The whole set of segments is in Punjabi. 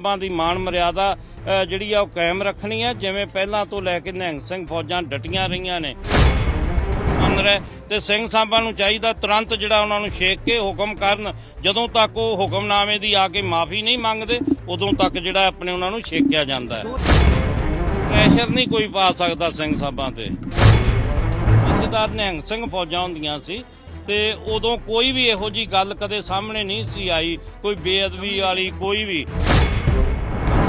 ਸਾਹਿਬਾਂ ਦੀ ਮਾਣ ਮਰਿਆਦਾ ਜਿਹੜੀ ਆ ਉਹ ਕਾਇਮ ਰੱਖਣੀ ਹੈ। ਜਿਵੇਂ ਪਹਿਲਾਂ ਤੋਂ ਲੈ ਕੇ ਨਿਹੰਗ ਸਿੰਘ ਫੌਜਾਂ ਡਟੀਆਂ ਰਹੀਆਂ ਨੇ। ਅੰਦਰ ਹੈ। ਤੇ ਸਿੰਘ ਸਾਹਿਬਾਂ ਨੂੰ ਚਾਹੀਦਾ ਤੁਰੰਤ ਜਿਹੜਾ ਉਹਨਾਂ ਨੂੰ ਛੇਕ ਕੇ ਹੁਕਮ ਕਰਨ। ਜਦੋਂ ਤੱਕ ਉਹ ਹੁਕਮਨਾਮੇ ਦੀ ਆ ਕੇ ਮਾਫੀ ਨਹੀਂ ਮੰਗਦੇ, ਉਦੋਂ ਤੱਕ ਜਿਹੜਾ ਆਪਣੇ ਉਹਨਾਂ ਨੂੰ ਛੇਕਿਆ ਜਾਂਦਾ ਹੈ। ਪ੍ਰੈਸ਼ਰ ਨਹੀਂ ਕੋਈ ਪਾ ਸਕਦਾ ਸਿੰਘ ਸਾਹਿਬਾਂ ਤੇ। ਜਥੇਦਾਰ ਨਿਹੰਗ ਸਿੰਘ ਫੌਜਾਂ ਹੁੰਦੀਆਂ ਸੀ ਤੇ ਉਦੋਂ ਕੋਈ ਵੀ ਇਹੋ ਜੀ ਗੱਲ ਕਦੇ ਸਾਹਮਣੇ ਨਹੀਂ ਸੀ ਆਈ। ਕੋਈ ਬੇਅਦਬੀ ਵਾਲੀ, ਕੋਈ ਵੀ।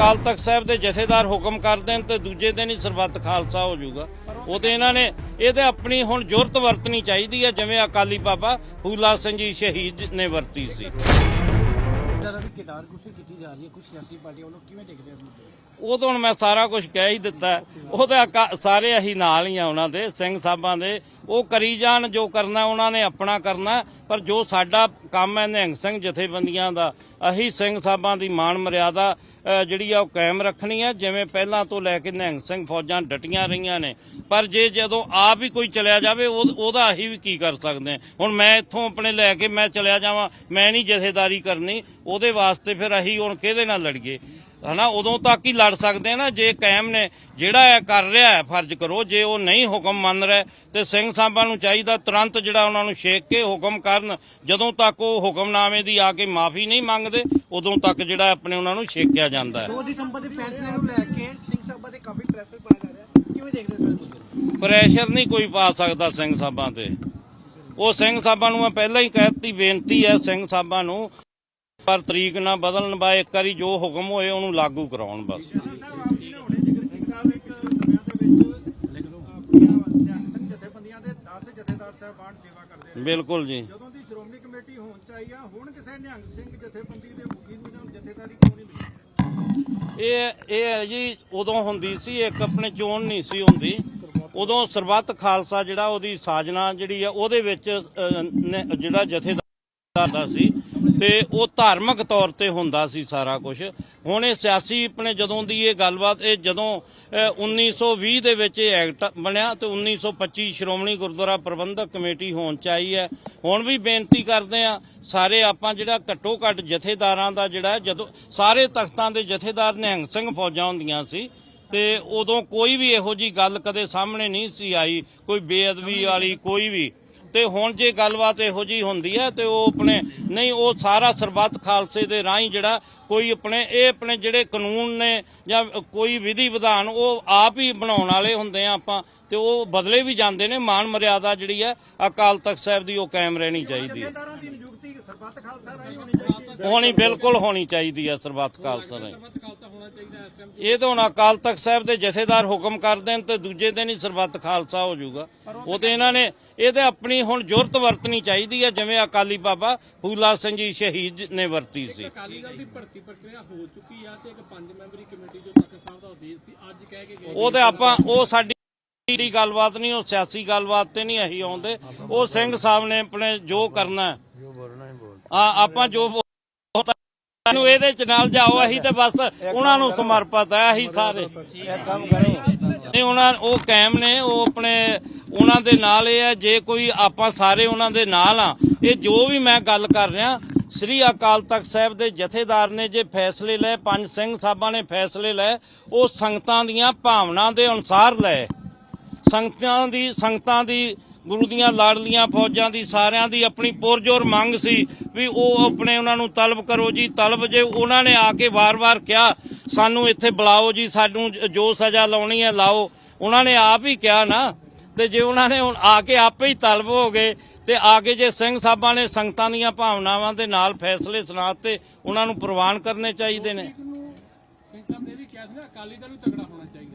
ਅਕਾਲ ਤਖਤ ਸਾਹਿਬ ਦੇ ਜਥੇਦਾਰ ਹੁਕਮ ਕਰ ਦੇਣ ਤੇ ਦੂਜੇ ਦਿਨ ਹੀ ਸਰਬੱਤ ਖਾਲਸਾ ਹੋ ਜਾਊਗਾ ਉਹ ਤੇ ਇਹਨਾਂ ਨੇ ਇਹ ਤੇ ਆਪਣੀ ਹੁਣ ਜੁਰਤ ਵਰਤਣੀ ਚਾਹੀਦੀ ਹੈ ਜਿਵੇਂ ਅਕਾਲੀ ਬਾਬਾ ਫੂਲਾ ਸਿੰਘ ਜੀ ਸ਼ਹੀਦ ਨੇ ਵਰਤੀ ਸੀ ਜ਼ਿਆਦਾ ਵੀ ਕਿਤਾਰ ਕੁਸ਼ੀ ਕੀਤੀ ਜਾ ਰਹੀ ਹੈ ਕੁਝ ਸਿਆਸੀ ਪਾਰਟੀਆਂ ਵੱਲੋਂ ਕਿਵੇਂ ਦੇਖਦੇ ਹੋ ਇਸ ਮੁੱਦੇ ਨੂੰ? ਉਹ ਤਾਂ ਹੁਣ ਮੈਂ ਸਾਰਾ ਕੁਝ ਕਹਿ ਹੀ ਦਿੱਤਾ। ਉਹ ਤਾਂ ਸਾਰੇ ਅਸੀਂ ਨਾਲ ਹੀ ਆ ਉਹਨਾਂ ਦੇ ਸਿੰਘ ਸਾਹਿਬਾਂ ਦੇ ਉਹ ਕਰੀ ਜਾਣ, ਜੋ ਕਰਨਾ ਉਹਨਾਂ ਨੇ ਆਪਣਾ ਕਰਨਾ, ਪਰ ਜੋ ਸਾਡਾ ਕੰਮ ਹੈ ਨਿਹੰਗ ਸਿੰਘ ਜਥੇਬੰਦੀਆਂ ਦਾ ਅਸੀਂ ਸਿੰਘ ਸਾਹਿਬਾਂ ਦੀ ਮਾਣ ਮਰਿਆਦਾ ਜਿਹੜੀ ਆ ਉਹ ਕਾਇਮ ਰੱਖਣੀ ਹੈ, ਜਿਵੇਂ ਪਹਿਲਾਂ ਤੋਂ ਲੈ ਕੇ ਨਿਹੰਗ ਸਿੰਘ ਫੌਜਾਂ ਡਟੀਆਂ ਰਹੀਆਂ ਨੇ। ਪਰ ਜੇ ਜਦੋਂ ਆਪ ਹੀ ਕੋਈ ਚਲਿਆ ਜਾਵੇ, ਉਹ- ਉਹਦਾ ਅਸੀਂ ਵੀ ਕੀ ਕਰ ਸਕਦੇ ਹਾਂ? ਹੁਣ ਮੈਂ ਇੱਥੋਂ ਆਪਣੇ ਲੈ ਕੇ ਮੈਂ ਚਲਿਆ ਜਾਵਾਂ, ਮੈਂ ਨਹੀਂ ਜਥੇਦਾਰੀ ਕਰਨੀ, ਉਹਦੇ ਵਾਸਤੇ ਫਿਰ ਅਸੀਂ ਹੁਣ ਕਿਹਦੇ ਨਾਲ ਲੜੀਏ? ਹਨਾ ਉਦੋਂ ਤੱਕ ਹੀ ਲੜ ਸਕਦੇ ਨਾ ਜੇ ਕਾਇਮ ਨੇ ਜਿਹੜਾ ਇਹ ਕਰ ਰਿਹਾ ਹੈ ਫਰਜ਼ ਕਰੋ ਜੇ ਉਹ ਨਹੀਂ ਹੁਕਮ ਮੰਨ ਰਿਹਾ ਤੇ ਸਿੰਘ ਸਾਹਿਬਾਂ ਨੂੰ ਚਾਹੀਦਾ ਤੁਰੰਤ ਜਿਹੜਾ ਉਹਨਾਂ ਨੂੰ ਛੇਕ ਕੇ ਹੁਕਮ ਕਰਨ ਜਦੋਂ ਤੱਕ ਉਹ ਹੁਕਮਨਾਮੇ ਦੀ ਆ ਕੇ ਮਾਫੀ ਨਹੀਂ ਮੰਗਦੇ ਉਦੋਂ ਤੱਕ ਜਿਹੜਾ ਆਪਣੇ ਉਹਨਾਂ ਨੂੰ ਛੇਕਿਆ ਜਾਂਦਾ ਹੈ। 2 ਦਸੰਬਰ ਦੇ ਫੈਸਲੇ ਨੂੰ ਲੈ ਕੇ ਸਿੰਘ ਸਾਹਿਬਾਂ ਤੇ ਕਾਫੀ ਪ੍ਰੈਸ਼ਰ ਪਾਇਆ ਜਾ ਰਿਹਾ। ਕਿਵੇਂ ਦੇਖਦੇ ਪ੍ਰੈਸ਼ਰ ਨਹੀਂ ਕੋਈ ਪਾ ਸਕਦਾ ਸਿੰਘ ਸਾਹਿਬਾਂ ਤੇ। ਉਹ ਸਿੰਘ ਸਾਹਿਬਾਂ ਨੂੰ ਮੈਂ ਪਹਿਲਾਂ ਹੀ ਕਹਿਤੀ ਬੇਨਤੀ ਹੈ ਸਿੰਘ ਸਾਹਿਬਾਂ ਨੂੰ ਪਰ ਤਰੀਕ ਨਾ ਬਦਲਣ ਬਾ ਇੱਕ ਵਾਰੀ ਜੋ ਹੁਕਮ ਹੋਏ ਉਹਨੂੰ ਲਾਗੂ ਕਰਾਉਣ ਬਸ। ਬਿਲਕੁਲ ਜੀ। ਜਦੋਂ ਦੀ ਸ਼੍ਰੋਮਣੀ ਕਮੇਟੀ ਹੋਣ ਚਾਹੀ ਹੁਣ ਕਿਸੇ ਨਿਹੰਗ ਸਿੰਘ ਜਥੇਬੰਦੀ ਦੇ ਮੁਖੀ ਨੂੰ ਜਾਂ ਜਥੇਦਾਰੀ ਕਿਉਂ ਨਹੀਂ ਮਿਲੀ ਇਹ ਇਹ ਹੈ ਜੀ, ਉਦੋਂ ਹੁੰਦੀ ਸੀ, ਇੱਕ ਆਪਣੇ ਚੋਣ ਨਹੀਂ ਸੀ ਹੁੰਦੀ। ਉਦੋਂ ਸਰਬੱਤ ਖਾਲਸਾ ਜਿਹੜਾ ਉਹਦੀ ਸਾਜਨਾ ਜਿਹੜੀ ਆ, ਉਹਦੇ ਵਿੱਚ ਜਿਹੜਾ ਜਥੇਦਾਰ ਦਾ ਸੀ ਤੇ ਉਹ ਧਾਰਮਿਕ ਤੌਰ ਤੇ ਹੁੰਦਾ ਸੀ ਸਾਰਾ ਕੁਝ ਹੁਣ ਇਹ ਸਿਆਸੀ ਆਪਣੇ ਜਦੋਂ ਦੀ ਇਹ ਗੱਲਬਾਤ ਇਹ ਜਦੋਂ ਅਹ, 1920 ਦੇ ਵਿੱਚ ਇਹ ਐਕਟ ਬਣਿਆ ਤੇ 1925 ਸ਼੍ਰੋਮਣੀ ਗੁਰਦੁਆਰਾ ਪ੍ਰਬੰਧਕ ਕਮੇਟੀ ਹੋਣ ਚ ਆਈ ਹੈ। ਹੁਣ ਵੀ ਬੇਨਤੀ ਕਰਦੇ ਆ ਸਾਰੇ ਆਪਾਂ ਜਿਹੜਾ ਘੱਟੋ ਘੱਟ ਜਥੇਦਾਰਾਂ ਦਾ ਜਿਹੜਾ ਜਦੋਂ ਸਾਰੇ ਤਖਤਾਂ ਦੇ ਜਥੇਦਾਰ ਨਿਹੰਗ ਸਿੰਘ ਫੌਜਾਂ ਹੁੰਦੀਆਂ ਸੀ ਤੇ ਉਦੋਂ ਕੋਈ ਵੀ ਇਹੋ ਜੀ ਗੱਲ ਕਦੇ ਸਾਹਮਣੇ ਨਹੀਂ ਸੀ ਆਈ ਕੋਈ ਬੇਅਦਬੀ ਵਾਲੀ ਕੋਈ ਵੀ। ਤੇ ਹੁਣ ਜੇ ਗੱਲਬਾਤ ਇਹੋ ਜੀ ਹੁੰਦੀ ਹੈ ਤੇ ਉਹ ਆਪਣੇ, ਨਹੀਂ, ਉਹ ਸਾਰਾ ਸਰਬੱਤ ਖਾਲਸੇ ਦੇ ਰਾਹੀਂ ਜਿਹੜਾ ਕੋਈ ਆਪਣੇ, ਇਹ ਆਪਣੇ ਜਿਹੜੇ ਕਾਨੂੰਨ ਨੇ ਜਾਂ ਕੋਈ ਵਿਧੀ ਵਿਧਾਨ, ਉਹ ਆਪ ਹੀ ਬਣਾਉਣ ਵਾਲੇ ਹੁੰਦੇ ਆ ਆਪਾਂ ਤੇ ਉਹ ਬਦਲੇ ਵੀ ਜਾਂਦੇ ਨੇ ਮਾਨ ਮਰਿਆਦਾ ਜਿਹੜੀ ਹੈ ਅਕਾਲ ਤਖਤ ਸਾਹਿਬ ਦੀ ਉਹ ਕਾਇਮ ਰਹਿਣੀ ਚਾਹੀਦੀ ਹੈ। ਸਰਬੱਤ ਖਾਲਸਾ ਰਾਹੀਂ ਹੋਣੀ ਚਾਹੀਦੀ ਹੈ। ਹੋਣੀ ਬਿਲਕੁਲ ਹੋਣੀ ਚਾਹੀਦੀ ਹੈ ਸਰਬੱਤ ਖਾਲਸਾ ਰਾਹੀਂ। ਇਹ ਤਾਂ ਹੁਣ ਅਕਾਲ ਤਖਤ ਸਾਹਿਬ ਦੇ ਜਥੇਦਾਰ ਹੁਕਮ ਕਰ ਦੇਣ ਤੇ ਦੂਜੇ ਦਿਨ ਹੀ ਸਰਬੱਤ ਖਾਲਸਾ ਹੋ ਜਾਊਗਾ। ਉਹ ਤੇ ਇਹਨਾਂ ਨੇ ਇਹ ਤੇ ਆਪਣੀ ਹੁਣ ਜੁਰਤ ਵਰਤਣੀ ਚਾਹੀਦੀ ਹੈ ਜਿਵੇਂ ਅਕਾਲੀ ਬਾਬਾ ਫੂਲਾ ਸਿੰਘ ਜੀ ਸ਼ਹੀਦ ਨੇ ਵਰਤੀ ਸੀ। ਅਕਾਲੀ ਦਲ ਦੀ ਭਰਤੀ ਪ੍ਰਕਿਰਿਆ ਹੋ ਚੁੱਕੀ ਆ ਤੇ ਇੱਕ ਪੰਜ ਮੈਂਬਰੀ ਕਮੇਟੀ ਜੋ ਤੱਕ ਸਾਹਿਬ ਦਾ ਉਦੇਸ਼ ਸੀ ਅੱਜ ਕਹਿ ਕੇ ਗਏ ਉਹ ਤੇ ਆਪਾਂ ਉਹ ਸਾਡੀ ਦੀ ਗੱਲਬਾਤ ਨਹੀਂ ਉਹ ਸਿਆਸੀ ਗੱਲਬਾਤ ਤੇ ਨਹੀਂ ਅਸੀਂ ਆਉਂਦੇ। ਉਹ ਸਿੰਘ ਸਾਹਿਬ ਨੇ ਆਪਣੇ ਜੋ ਕਰਨਾ ਆਪਾਂ ਜੋ ਨੂੰ ਇਹਦੇ ਚ ਨਾਲ ਜਾਓ ਅਸੀਂ ਤੇ ਬਸ ਉਹਨਾਂ ਨੂੰ ਸਮਰਪਿਤ ਹੈ ਅਸੀਂ ਸਾਰੇ। ਨਹੀਂ ਉਹਨਾਂ ਉਹ ਕਾਇਮ ਨੇ ਉਹ ਆਪਣੇ ਉਹਨਾਂ ਦੇ ਨਾਲ ਇਹ ਹੈ ਜੇ ਕੋਈ ਆਪਾਂ ਸਾਰੇ ਉਹਨਾਂ ਦੇ ਨਾਲ ਆ ਇਹ ਜੋ ਵੀ ਮੈਂ ਗੱਲ ਕਰ ਰਿਹਾ ਸ੍ਰੀ ਅਕਾਲ ਤਖਤ ਸਾਹਿਬ ਦੇ ਜਥੇਦਾਰ ਨੇ ਜੇ ਫੈਸਲੇ ਲਏ ਪੰਜ ਸਿੰਘ ਸਾਹਿਬਾਂ ਨੇ ਫੈਸਲੇ ਲਏ ਉਹ ਸੰਗਤਾਂ ਦੀਆਂ ਭਾਵਨਾ ਦੇ ਅਨੁਸਾਰ ਲਏ। ਸੰਗਤਾਂ ਦੀ ਸੰਗਤਾਂ ਦੀ ਗੁਰੂ ਦੀਆਂ ਲਾਡਲੀਆਂ ਫੌਜਾਂ ਦੀ ਸਾਰਿਆਂ ਦੀ ਆਪਣੀ ਪੁਰਜੋਰ ਮੰਗ ਸੀ ਵੀ ਉਹ ਆਪਣੇ ਉਹਨਾਂ ਨੂੰ ਤਲਬ ਕਰੋ ਜੀ, ਤਲਬ ਜੇ ਉਹਨਾਂ ਨੇ ਆ ਕੇ ਵਾਰ-ਵਾਰ ਕਿਹਾ, ਸਾਨੂੰ ਇੱਥੇ ਬੁਲਾਓ ਜੀ, ਸਾਨੂੰ ਜੋ ਸਜ਼ਾ ਲਾਉਣੀ ਹੈ ਲਾਓ। ਉਹਨਾਂ ਨੇ ਆਪ ਹੀ ਕਿਹਾ ਨਾ, ਤੇ ਜੇ ਉਹਨਾਂ ਨੇ ਹੁਣ ਆ ਕੇ ਆਪੇ ਹੀ ਤਲਬ ਹੋ ਗਏ, ਤੇ ਆ ਕੇ ਜੇ ਸਿੰਘ ਸਾਹਿਬਾਂ ਨੇ ਸੰਗਤਾਂ ਦੀਆਂ ਭਾਵਨਾਵਾਂ ਦੇ ਨਾਲ ਫੈਸਲੇ ਸੁਣਾਤੇ ਉਹਨਾਂ ਨੂੰ ਪ੍ਰਵਾਨ ਕਰਨੇ ਚਾਹੀਦੇ ਨੇ। ਸਿੰਘ ਸਾਹਿਬ ਨੇ ਵੀ ਕਿਹਾ ਸੀ ਨਾ, ਅਕਾਲੀ ਦਲ ਵੀ ਤਗੜਾ ਹੋਣਾ ਚਾਹੀਦਾ।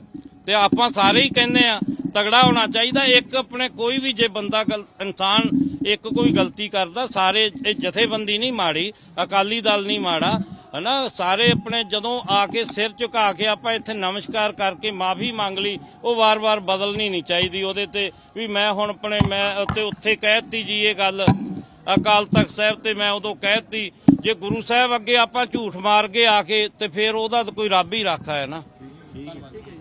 ਤੇ ਆਪਾਂ ਸਾਰੇ ਹੀ ਕਹਿੰਦੇ ਆ, ਤਗੜਾ ਹੋਣਾ ਚਾਹੀਦਾ, ਇੱਕ ਆਪਣੇ ਕੋਈ ਵੀ ਜੇ ਬੰਦਾ ਇਨਸਾਨ ਇੱਕ ਕੋਈ ਗਲਤੀ ਕਰਦਾ, ਸਾਰੇ ਇਹ ਜਥੇਬੰਦੀ ਨਹੀਂ ਮਾੜੀ, ਅਕਾਲੀ ਦਲ ਨਹੀਂ ਮਾੜਾ, ਹਨਾ? ਸਾਰੇ ਆਪਣੇ ਜਦੋਂ ਆ ਕੇ ਸਿਰ ਝੁਕਾ ਕੇ ਆਪਾਂ ਇੱਥੇ ਨਮਸਕਾਰ ਕਰਕੇ ਮਾਫੀ ਮੰਗ ਲਈ, ਉਹ ਵਾਰ-ਵਾਰ ਬਦਲਣੀ ਨਹੀਂ ਚਾਹੀਦੀ ਉਹਦੇ ਤੇ ਵੀ ਮੈਂ ਹੁਣ ਆਪਣੇ, ਮੈਂ ਉੱਤੇ ਉੱਥੇ ਕਹਿਤੀ ਜੀ ਇਹ ਗੱਲ, ਅਕਾਲ ਤਖਤ ਸਾਹਿਬ ਤੇ ਮੈਂ ਉਦੋਂ ਕਹਿਤੀ ਜੇ ਗੁਰੂ ਸਾਹਿਬ ਅੱਗੇ ਆਪਾਂ ਝੂਠ ਮਾਰ ਕੇ ਆ ਕੇ ਤੇ ਫਿਰ ਉਹਦਾ ਤਾਂ ਕੋਈ ਰੱਬ ਹੀ ਰਾਖਾ ਹੈ ਨਾ।